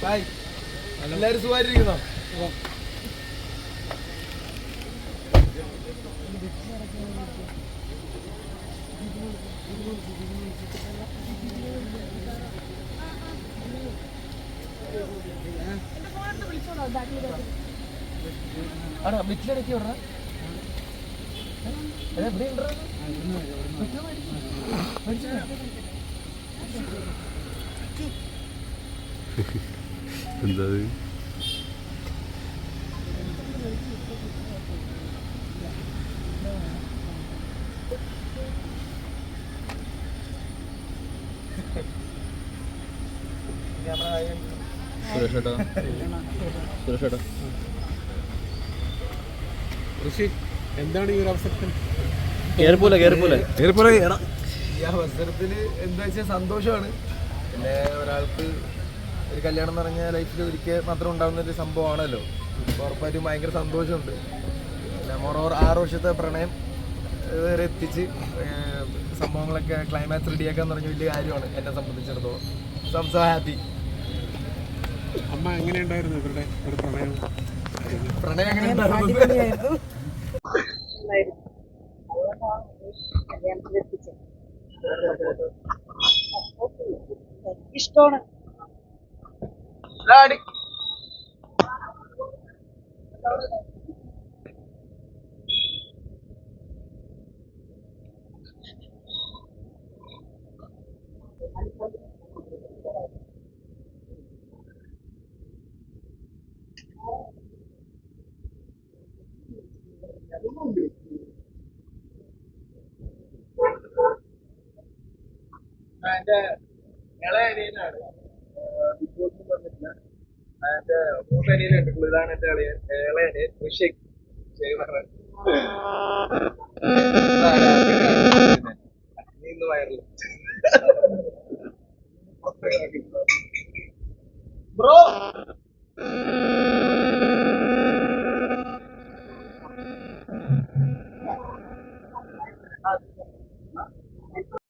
Hi എല്ലാവരും സുഖമായിട്ടിരിക്കുന്നോ ആടാ മിറ്റിലടക്കി പറഞ്ഞ എന്താ ഋഷി എന്താണ് ഈ ഒരു അവസരത്തിൽ? കേറിപ്പോലെ കേറിപ്പോലെ. കേറിപ്പോലെ. ഈ അവസരത്തിൽ എന്താ വെച്ചാൽ സന്തോഷമാണ്. പിന്നെ ഒരാൾക്ക് ഒരു കല്യാണം എന്ന് പറഞ്ഞാൽ ലൈഫിൽ ഒരിക്കൽ മാത്രം ഉണ്ടാകുന്ന ഒരു സംഭവമാണല്ലോ ഉറപ്പായിട്ടും ഭയങ്കര സന്തോഷമുണ്ട്. പിന്നെ മോറോർ ആറ് വർഷത്തെ പ്രണയം വരെ എത്തിച്ച് സംഭവങ്ങളൊക്കെ ക്ലൈമാക്സ് റെഡിയാക്കാന്ന് പറഞ്ഞ വലിയ കാര്യമാണ് എന്നെ സംബന്ധിച്ചിടത്തോളം. സോ ഐം സോ ഹാപ്പി അമ്മ എങ്ങനെയുണ്ടായിരുന്നു ഇവരുടെ ഒരു പ്രണയം? പ്രണയം എങ്ങനെ ഉണ്ടായിരുന്നു ഇഷ്ടമാണ് ഡാഡി എന്റെ ഇളയ അനിയനാണ്. ബോസിൽ വന്നിട്ടില്ല. എന്റെ മൂത്ത അനിയനെ കണ്ടിട്ടുള്ളൂ. ഇതാണ് എന്റെ ഇളയ ഇളയ അനിയൻ ഋഷിക് ഇന്ന് വയറില്ല ബ്രോ